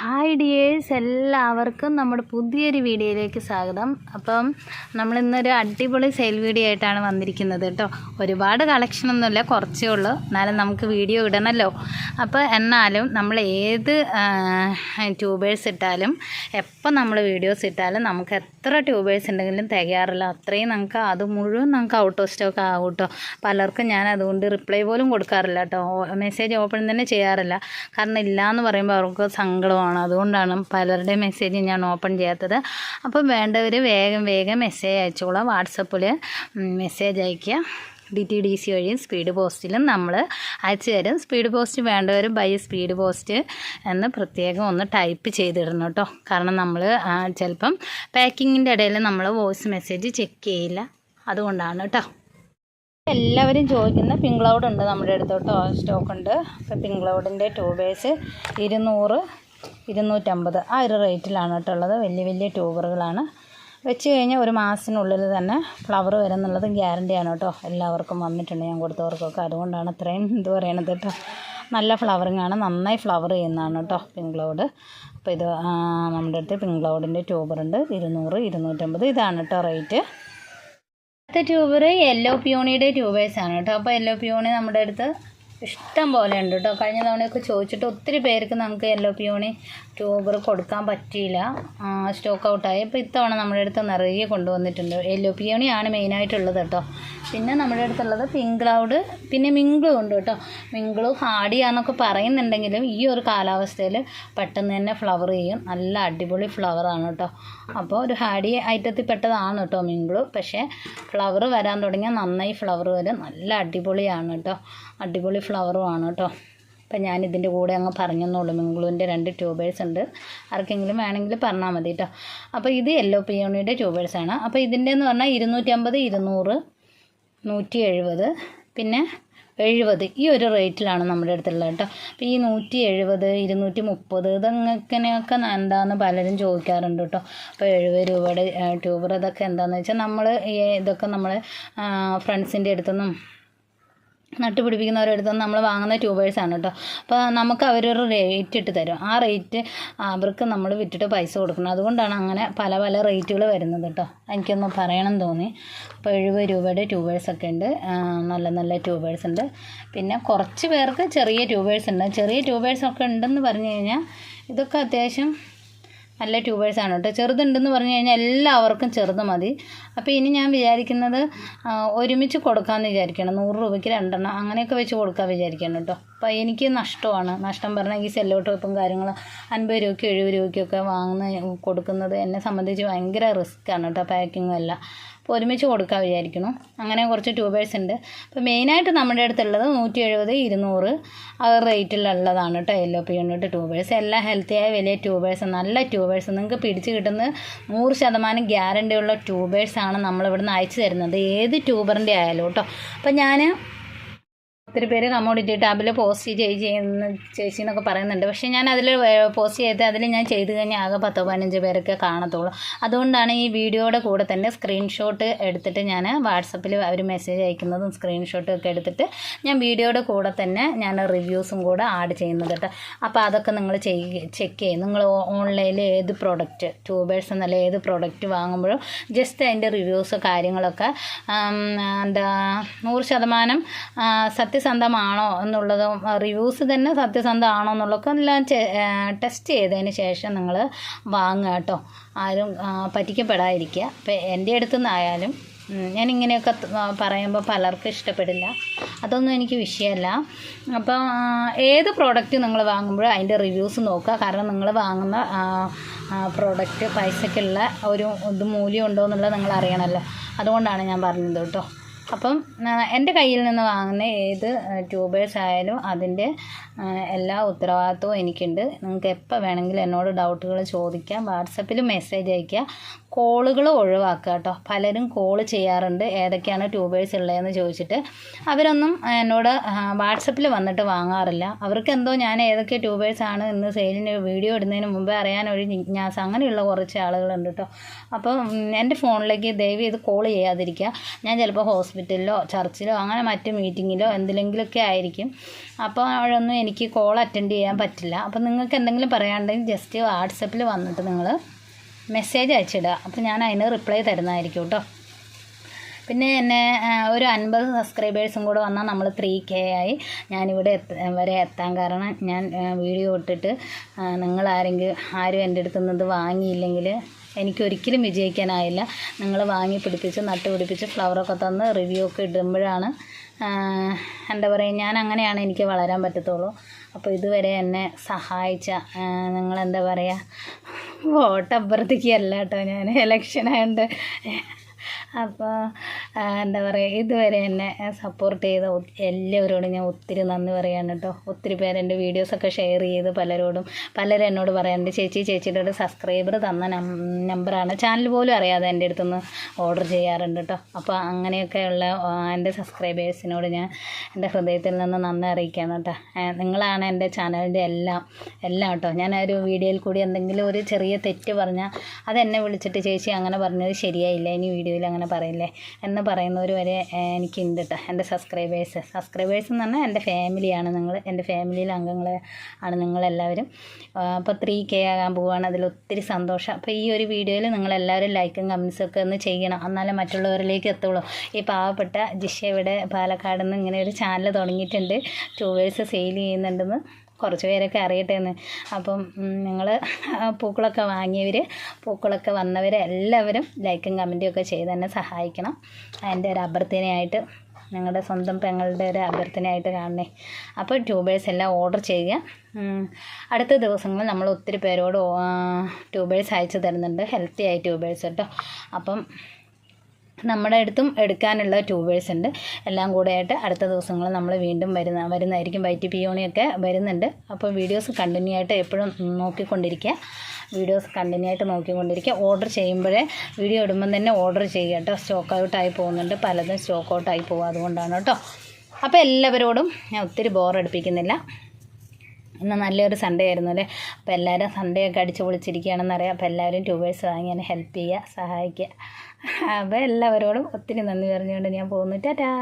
Hi dears എല്ലാവർക്കും നമ്മുടെ പുതിയൊരു വീഡിയോയിലേക്ക് സ്വാഗതം. അപ്പം നമ്മൾ ഇന്നൊരു അടിപൊളി സെയിൽ വീഡിയോ ആയിട്ടാണ് വന്നിരിക്കുന്നത് കേട്ടോ. ഒരുപാട് കളക്ഷനൊന്നുമില്ല കുറച്ചേ ഉള്ളൂ. എന്നാലും നമുക്ക് വീഡിയോ ഇടണമല്ലോ അപ്പോൾ എന്നാലും നമ്മൾ ഏത് ട്യൂബേഴ്സ് ഇട്ടാലും എപ്പോൾ നമ്മൾ വീഡിയോസ് ഇട്ടാലും നമുക്ക് എത്ര ട്യൂബേഴ്സ് ഉണ്ടെങ്കിലും തികയാറില്ല. അത്രയും നമുക്ക് അത് മുഴുവൻ നമുക്ക് ഔട്ട് ഓഫ് സ്റ്റോക്ക് ആകും കേട്ടോ പലർക്കും ഞാൻ അതുകൊണ്ട് റിപ്ലൈ പോലും കൊടുക്കാറില്ല കേട്ടോ മെസ്സേജ് ഓപ്പൺ തന്നെ ചെയ്യാറില്ല. കാരണം ഇല്ല എന്ന് പറയുമ്പോൾ അവർക്ക് സങ്കടമാണ്. അതുകൊണ്ടാണ് പലരുടെ മെസ്സേജ് ഞാൻ ഓപ്പൺ ചെയ്യാത്തത്. അപ്പോൾ വേണ്ടവർ വേഗം വേഗം മെസ്സേജ് അയച്ചോളാം. വാട്സപ്പിൽ മെസ്സേജ് അയയ്ക്കുക. ഡി ടി ഡി സി വഴിയും സ്പീഡ് പോസ്റ്റിലും നമ്മൾ അയച്ചു തരും. സ്പീഡ് പോസ്റ്റ് വേണ്ടവർ ബൈ സ്പീഡ് പോസ്റ്റ് എന്ന് പ്രത്യേകം ഒന്ന് ടൈപ്പ് ചെയ്തിടണം കേട്ടോ. കാരണം നമ്മൾ ചിലപ്പം പാക്കിങ്ങിന്റെ ഇടയിൽ നമ്മൾ വോയിസ് മെസ്സേജ് ചെക്ക് ചെയ്യില്ല. അതുകൊണ്ടാണ് കേട്ടോ. എല്ലാവരും ചോദിക്കുന്ന പിങ്ക് ഉണ്ട് നമ്മുടെ അടുത്തോട്ട്. സ്റ്റോക്ക് ഉണ്ട്. അപ്പോൾ പിങ്ക് ക്ലൗഡിന്റെ ട്യൂബേഴ്സ് ഇരുന്നൂറ് ഇരുന്നൂറ്റമ്പത് ആ ഒരു റേറ്റിലാണ് കേട്ടോ ഉള്ളത്. വലിയ വലിയ ട്യൂബറുകളാണ് വെച്ച് കഴിഞ്ഞാൽ ഒരു മാസത്തിനുള്ളിൽ തന്നെ ഫ്ലവർ വരുന്നുള്ളത് ഗ്യാരണ്ടിയാണ് കേട്ടോ. എല്ലാവർക്കും വന്നിട്ടുണ്ട് ഞാൻ കൊടുത്തവർക്കൊക്കെ. അതുകൊണ്ടാണ് ഇത്രയും ഇത് പറയണത് കേട്ടോ. നല്ല ഫ്ലവറിങ് ആണ്. നന്നായി ഫ്ലവർ ചെയ്യുന്നതാണ് കേട്ടോ പിങ്ക് ക്ലൗഡ് അപ്പോൾ ഇത് നമ്മുടെ അടുത്ത് പിങ്ക് ക്ലൗഡിന്റെ ട്യൂബറുണ്ട് ഇരുന്നൂറ് ഇരുന്നൂറ്റമ്പത് ഇതാണ് കേട്ടോ റേറ്റ് അടുത്ത ട്യൂബർ യെല്ലോ പിയോണിയുടെ ആണ് കേട്ടോ. അപ്പോൾ യെല്ലോ പിയോണി നമ്മുടെ അടുത്ത് ഇഷ്ടം പോലെ ഉണ്ട് കേട്ടോ. കഴിഞ്ഞ തവണയൊക്കെ ചോദിച്ചിട്ട് ഒത്തിരി പേർക്ക് നമുക്ക് യെല്ലോ പിയോണി ട്യൂബർ കൊടുക്കാൻ പറ്റിയില്ല. സ്റ്റോക്ക് ഔട്ടായി അപ്പോൾ ഇത്തവണ നമ്മുടെ അടുത്ത് നിറയെ കൊണ്ടുവന്നിട്ടുണ്ട്. യെല്ലോ പിയോണിയാണ് മെയിനായിട്ടുള്ളത് കേട്ടോ പിന്നെ നമ്മുടെ അടുത്തുള്ളത് പിങ്ക് ക്ലൗഡ് പിന്നെ മിങ്കിളും ഉണ്ട് കേട്ടോ മിങ്കിളും ഹാഡിയാന്നൊക്കെ പറയുന്നുണ്ടെങ്കിലും ഈ ഒരു കാലാവസ്ഥയിൽ പെട്ടെന്ന് തന്നെ ഫ്ലവർ ചെയ്യും. നല്ല അടിപൊളി ഫ്ലവറാണ് കേട്ടോ അപ്പോൾ ഒരു ഹാഡി ഐറ്റത്തിൽ പെട്ടതാണ് കേട്ടോ മിങ്കിൾ പക്ഷേ ഫ്ലവർ വരാൻ തുടങ്ങിയാൽ നന്നായി ഫ്ലവർ വരും. നല്ല അടിപൊളിയാണ് കേട്ടോ അടിപൊളി ഫ്ലവറുമാണ് കേട്ടോ അപ്പം ഞാൻ ഇതിന്റെ കൂടെ അങ്ങ് പറഞ്ഞെന്നുള്ളൂ മിങ്കുളുവിന്റെ രണ്ട് ട്യൂബേഴ്സ് ഉണ്ട്. ആർക്കെങ്കിലും വേണമെങ്കിൽ പറഞ്ഞാൽ മതി കേട്ടോ അപ്പോൾ ഇത് യെല്ലോ പിയോണിയുടെ ട്യൂബേഴ്സാണ് അപ്പോൾ ഇതിന്റെ എന്ന് പറഞ്ഞാൽ ഇരുന്നൂറ്റമ്പത് ഇരുന്നൂറ് നൂറ്റി എഴുപത് പിന്നെ എഴുപത്. ഈ ഒരു റേറ്റിലാണ് നമ്മുടെ അടുത്തുള്ളത് കേട്ടോ അപ്പോൾ ഈ നൂറ്റി എഴുപത് ഇരുന്നൂറ്റി മുപ്പത് ഇതങ്ങനെയൊക്കെ എന്താണെന്ന് പലരും ചോദിക്കാറുണ്ട് കേട്ടോ അപ്പോൾ എഴുപത് രൂപയുടെ ട്യൂബർ ഇതൊക്കെ എന്താണെന്ന് വെച്ചാൽ നമ്മൾ ഇതൊക്കെ നമ്മൾ ഫ്രണ്ട്സിന്റെ അടുത്തുനിന്നും നട്ടുപിടിപ്പിക്കുന്നവരുടെ അടുത്ത് നമ്മൾ വാങ്ങുന്ന ട്യൂബേഴ്സാണ് കേട്ടോ അപ്പോൾ നമുക്ക് അവരൊരു റേറ്റ് ഇട്ട് തരും. ആ റേറ്റ് അവർക്ക് നമ്മൾ വിറ്റിട്ട് പൈസ കൊടുക്കണം. അതുകൊണ്ടാണ് അങ്ങനെ പല പല റേറ്റുകൾ വരുന്നത് കേട്ടോ എനിക്കൊന്ന് പറയണം തോന്നി. അപ്പോൾ എഴുപത് രൂപയുടെ ട്യൂബേഴ്സൊക്കെ ഉണ്ട്. നല്ല നല്ല ട്യൂബേഴ്സ് ഉണ്ട്. പിന്നെ കുറച്ച് പേർക്ക് ചെറിയ ട്യൂബേഴ്സ് ഉണ്ട്. ചെറിയ ട്യൂബേഴ്സൊക്കെ ഉണ്ടെന്ന് പറഞ്ഞു കഴിഞ്ഞാൽ ഇതൊക്കെ അത്യാവശ്യം നല്ല ട്യൂബേഴ്സാണ് കേട്ടോ. ചെറുതുണ്ടെന്ന് പറഞ്ഞു കഴിഞ്ഞാൽ എല്ലാവർക്കും ചെറുത് മതി. അപ്പോൾ ഇനി ഞാൻ വിചാരിക്കുന്നത് ഒരുമിച്ച് കൊടുക്കാമെന്ന് വിചാരിക്കണം. നൂറ് രൂപയ്ക്ക് രണ്ടെണ്ണം അങ്ങനെയൊക്കെ വെച്ച് കൊടുക്കാൻ വിചാരിക്കണം കേട്ടോ. അപ്പോൾ എനിക്ക് നഷ്ടമാണ്. നഷ്ടം പറഞ്ഞാൽ ഈ സെല്ലോ ടോപ്പും കാര്യങ്ങളും അൻപത് രൂപയ്ക്ക് എഴുപത് രൂപയ്ക്കൊക്കെ വാങ്ങുന്ന കൊടുക്കുന്നത് എന്നെ സംബന്ധിച്ച് ഭയങ്കര റിസ്ക്കാണ് കേട്ടോ പാക്കിങ്ങും എല്ലാം. അപ്പോൾ ഒരുമിച്ച് കൊടുക്കാൻ വിചാരിക്കണം അങ്ങനെ കുറച്ച് ട്യൂബേഴ്സ് ഉണ്ട്. അപ്പോൾ മെയിനായിട്ട് നമ്മുടെ അടുത്തുള്ളത് നൂറ്റി എഴുപത് ഇരുന്നൂറ് ആ റേറ്റിലുള്ളതാണ് കേട്ടോ യെല്ലോ പിയോണിട്ട് ട്യൂബേഴ്സ് എല്ലാം ഹെൽത്തിയായ വലിയ ട്യൂബേഴ്സ് നല്ല ട്യൂബേഴ്സ് നിങ്ങൾക്ക് പിടിച്ച് കിട്ടുന്നത് നൂറ് ശതമാനം ഗ്യാരണ്ടിയുള്ള ട്യൂബേഴ്സാണ് നമ്മളിവിടുന്ന് അയച്ചു തരുന്നത്. ഏത് ട്യൂബറിന്റെ ആയാലും കേട്ടോ. അപ്പോൾ ഞാൻ ഒത്തിരി പേര് കമ്മോഡിറ്റി ടാബിൽ പോസ്റ്റ് ചെയ്ത് ചെയ്യുന്ന ചേച്ചി എന്നൊക്കെ പറയുന്നുണ്ട്. പക്ഷേ ഞാൻ അതിൽ പോസ്റ്റ് ചെയ്ത് അതിൽ ഞാൻ ചെയ്ത് കഴിഞ്ഞാൽ ആകെ പത്തോ പതിനഞ്ച് പേരൊക്കെ കാണത്തുള്ളൂ. അതുകൊണ്ടാണ് ഈ വീഡിയോയുടെ കൂടെ തന്നെ സ്ക്രീൻഷോട്ട് എടുത്തിട്ട് ഞാൻ വാട്സപ്പിൽ അവർ മെസ്സേജ് അയക്കുന്നതും സ്ക്രീൻഷോട്ടും ഒക്കെ എടുത്തിട്ട് ഞാൻ വീഡിയോയുടെ കൂടെ തന്നെ ഞാൻ റിവ്യൂസും കൂടെ ആഡ് ചെയ്യുന്നത് കേട്ടോ. അപ്പോൾ അതൊക്കെ നിങ്ങൾ ചെക്ക് ചെയ്യും. നിങ്ങൾ ഓൺലൈനിൽ ഏത് പ്രോഡക്റ്റ് ട്യൂബേഴ്സ് എന്നല്ല ഏത് പ്രോഡക്റ്റ് വാങ്ങുമ്പോഴും ജസ്റ്റ് അതിന്റെ റിവ്യൂസ് കാര്യങ്ങളൊക്കെ എന്താ നൂറ് ശതമാനം ആ, സത്യസന്ധമാണോ എന്നുള്ളതും റിവ്യൂസ് തന്നെ സത്യസന്ധമാണോ എന്നുള്ളതൊക്കെ എല്ലാം ടെസ്റ്റ് ചെയ്തതിന് ശേഷം നിങ്ങൾ വാങ്ങുക കേട്ടോ. ആരും പറ്റിക്കപ്പെടാതിരിക്കുക. അപ്പോൾ എന്റെ അടുത്തു നിന്നായാലും ഞാൻ ഇങ്ങനെയൊക്കെ പറയുമ്പോൾ പലർക്കും ഇഷ്ടപ്പെടില്ല. അതൊന്നും എനിക്ക് വിഷയമല്ല. അപ്പോൾ ഏത് പ്രോഡക്റ്റ് നിങ്ങൾ വാങ്ങുമ്പോഴും അതിന്റെ റിവ്യൂസ് നോക്കുക. കാരണം നിങ്ങൾ വാങ്ങുന്ന പ്രോഡക്റ്റ് പൈസയ്ക്കുള്ള ഒരു ഇത് മൂല്യം ഉണ്ടോ എന്നുള്ളത് നിങ്ങൾ അറിയണമല്ലോ. അതുകൊണ്ടാണ് ഞാൻ പറഞ്ഞത് കേട്ടോ. അപ്പം എന്റെ കയ്യിൽ നിന്ന് വാങ്ങുന്ന ഏത് ട്യൂബേഴ്സ് ആയാലും അതിന്റെ എല്ലാ ഉത്തരവാദിത്വവും എനിക്കുണ്ട്. നിങ്ങൾക്ക് എപ്പോൾ വേണമെങ്കിലും എന്നോട് ഡൗട്ടുകൾ ചോദിക്കാം. വാട്സപ്പിൽ മെസ്സേജ് അയയ്ക്കുക കോളുകൾ ഒഴിവാക്കുക കേട്ടോ. പലരും കോൾ ചെയ്യാറുണ്ട്. ഏതൊക്കെയാണ് ട്യൂബേഴ്സ് ഉള്ളതെന്ന് ചോദിച്ചിട്ട്. അവരൊന്നും എന്നോട് വാട്സപ്പിൽ വന്നിട്ട് വാങ്ങാറില്ല. അവർക്ക് എന്തോ ഞാൻ ഏതൊക്കെ ട്യൂബേഴ്സ് ആണ് ഇന്ന് സെയിലിന് വീഡിയോ ഇടുന്നതിന് മുമ്പേ അറിയാൻ ഒരു ജിജ്ഞാസ. അങ്ങനെയുള്ള കുറച്ച് ആളുകളുണ്ട് കേട്ടോ. അപ്പോൾ എന്റെ ഫോണിലേക്ക് ദയവ് ചെയ്ത് കോൾ ചെയ്യാതിരിക്കുക. ഞാൻ ചിലപ്പോൾ ഹോസ്പിറ്റലിലോ ചർച്ചിലോ അങ്ങനെ മറ്റ് മീറ്റിങ്ങിലോ എന്തിലെങ്കിലുമൊക്കെ ആയിരിക്കും. അപ്പോൾ അവിടെയൊന്നും എനിക്ക് കോൾ അറ്റൻഡ് ചെയ്യാൻ പറ്റില്ല. അപ്പോൾ നിങ്ങൾക്ക് എന്തെങ്കിലും പറയാണ്ടെങ്കിൽ ജസ്റ്റ് വാട്സപ്പിൽ വന്നിട്ട് നിങ്ങൾ മെസ്സേജ് അയച്ചിടുക അപ്പോൾ ഞാൻ അതിന് റിപ്ലൈ തരുന്നതായിരിക്കും കേട്ടോ പിന്നെ എന്നെ ഒരു അൻപത് സബ്സ്ക്രൈബേഴ്സും കൂടെ വന്നാൽ നമ്മൾ ത്രീ കെ ആയി. ഞാനിവിടെ വരെ എത്താൻ കാരണം ഞാൻ വീഡിയോ ഇട്ടിട്ട് നിങ്ങളാരെങ്കിലും ആരും എന്റെ അടുത്ത് നിന്ന് ഇത് വാങ്ങിയില്ലെങ്കിൽ എനിക്കൊരിക്കലും വിജയിക്കാനായില്ല. നിങ്ങൾ വാങ്ങി പിടിപ്പിച്ച് നട്ട് പിടിപ്പിച്ച് ഫ്ലവറൊക്കെ തന്ന് റിവ്യൂ ഒക്കെ ഇടുമ്പോഴാണ് എന്താ പറയുക ഞാൻ അങ്ങനെയാണ് എനിക്ക് വളരാൻ പറ്റത്തുള്ളൂ. അപ്പോൾ ഇതുവരെ എന്നെ സഹായിച്ച നിങ്ങൾ നിങ്ങളെന്താ പറയുക വോട്ട് അഭ്യർത്ഥിക്കുകയല്ല കേട്ടോ ഞാൻ ഇലക്ഷനായതുകൊണ്ട് അപ്പോൾ എന്താ പറയുക ഇതുവരെ എന്നെ സപ്പോർട്ട് ചെയ്ത എല്ലാവരോടും ഞാൻ ഒത്തിരി നന്ദി പറയാണ് കേട്ടോ ഒത്തിരി പേര് എന്റെ വീഡിയോസൊക്കെ ഷെയർ ചെയ്ത് പലരോടും പലരും എന്നോട് പറയാറുണ്ട് ചേച്ചി ചേച്ചിയുടെ ഒരു സബ്സ്ക്രൈബർ തന്ന നമ്പറാണ് ചാനൽ പോലും അറിയാതെ എന്റെ അടുത്തുനിന്ന് ഓർഡർ ചെയ്യാറുണ്ട് കേട്ടോ അപ്പോൾ അങ്ങനെയൊക്കെയുള്ള എന്റെ സബ്സ്ക്രൈബേഴ്സിനോട് ഞാൻ എന്റെ ഹൃദയത്തിൽ നിന്ന് നന്ദി അറിയിക്കുകയാണ് കേട്ടോ നിങ്ങളാണ് എന്റെ ചാനലിന്റെ എല്ലാം എല്ലാം കേട്ടോ ഞാൻ ഒരു വീഡിയോയിൽ കൂടി എന്തെങ്കിലും ഒരു ചെറിയ തെറ്റ് പറഞ്ഞാൽ അതെന്നെ വിളിച്ചിട്ട് ചേച്ചി അങ്ങനെ പറഞ്ഞത് ശരിയായില്ല. ഇനി വീഡിയോയിൽ അങ്ങനെ പറയില്ലേ? എന്ന് പറയുന്നവർ വരെ എനിക്കുണ്ട് കേട്ടോ എന്റെ സബ്സ്ക്രൈബേഴ്സ്. സബ്സ്ക്രൈബേഴ്സ് എന്ന് പറഞ്ഞാൽ എന്റെ ഫാമിലിയാണ് നിങ്ങൾ എന്റെ ഫാമിലിയിലെ അംഗങ്ങൾ ആണ് നിങ്ങളെല്ലാവരും. അപ്പോൾ ത്രീ കെ ആകാൻ പോവുകയാണ് അതിൽ ഒത്തിരി സന്തോഷം. അപ്പോൾ ഈ ഒരു വീഡിയോയിൽ നിങ്ങളെല്ലാവരും ലൈക്കും കമൻസും ഒക്കെ ഒന്ന് ചെയ്യണം. എന്നാലേ മറ്റുള്ളവരിലേക്ക് എത്തുള്ളൂ. ഈ പാവപ്പെട്ട ജിഷ ഇവിടെ പാലക്കാട് നിന്ന് ഇങ്ങനെ ഒരു ചാനൽ തുടങ്ങിയിട്ടുണ്ട്. ടൂവേഴ്സ് സെയിൽ ചെയ്യുന്നുണ്ടെന്ന്. കുറച്ച് പേരൊക്കെ അറിയട്ടെ എന്ന് അപ്പം നിങ്ങൾ പൂക്കളൊക്കെ വാങ്ങിയവർ പൂക്കളൊക്കെ വന്നവർ എല്ലാവരും ലൈക്കും കമന്റും ഒക്കെ ചെയ്ത് തന്നെ സഹായിക്കണം. അതിന്റെ ഒരു അഭ്യർത്ഥനയായിട്ട് ഞങ്ങളുടെ സ്വന്തം പെങ്ങളുടെ ഒരു അഭ്യർത്ഥനയായിട്ട് കാണണേ. അപ്പോൾ ട്യൂബേഴ്സ് എല്ലാം ഓർഡർ ചെയ്യുക. അടുത്ത ദിവസങ്ങളിൽ നമ്മൾ ഒത്തിരി പേരോട് ട്യൂബേഴ്സ് അയച്ചു തരുന്നുണ്ട്. ഹെൽത്തി ആയ ട്യൂബേഴ്സ് കേട്ടോ. അപ്പം നമ്മുടെ അടുത്തും എടുക്കാനുള്ള ട്യൂബേഴ്സ് ഉണ്ട്. എല്ലാം കൂടെ ആയിട്ട് അടുത്ത ദിവസങ്ങളിൽ നമ്മൾ വീണ്ടും വരുന്ന വരുന്നതായിരിക്കും വൈറ്റ് പിയോണിയൊക്കെ വരുന്നുണ്ട്. അപ്പോൾ വീഡിയോസ് കണ്ടിന്യൂ ആയിട്ട് എപ്പോഴും നോക്കിക്കൊണ്ടിരിക്കുക. വീഡിയോസ് കണ്ടിന്യൂ ആയിട്ട് നോക്കിക്കൊണ്ടിരിക്കുക. ഓർഡർ ചെയ്യുമ്പോഴേ വീഡിയോ ഇടുമ്പം തന്നെ ഓർഡർ ചെയ്യുക കേട്ടോ. സ്റ്റോക്ക് ഔട്ടായി പോകുന്നുണ്ട്. പലതും സ്റ്റോക്ക് ഔട്ടായി പോകും. അതുകൊണ്ടാണ് കേട്ടോ. അപ്പോൾ എല്ലാവരോടും ഞാൻ ഒത്തിരി ബോറടിപ്പിക്കുന്നില്ല ഇന്ന് നല്ലൊരു സൺഡേ ആയിരുന്നു അല്ലേ? അപ്പോൾ എല്ലാവരും സൺഡേ ഒക്കെ അടിച്ച് പൊളിച്ചിരിക്കുകയാണെന്നറിയാം അപ്പോൾ എല്ലാവരും ട്യൂബേഴ്സ് വാങ്ങി എന്നെ ഹെൽപ്പ് ചെയ്യുക സഹായിക്കുക. അപ്പോൾ എല്ലാവരോടും ഒത്തിരി നന്ദി പറഞ്ഞുകൊണ്ട് ഞാൻ പോകുന്നു. ടാറ്റാ!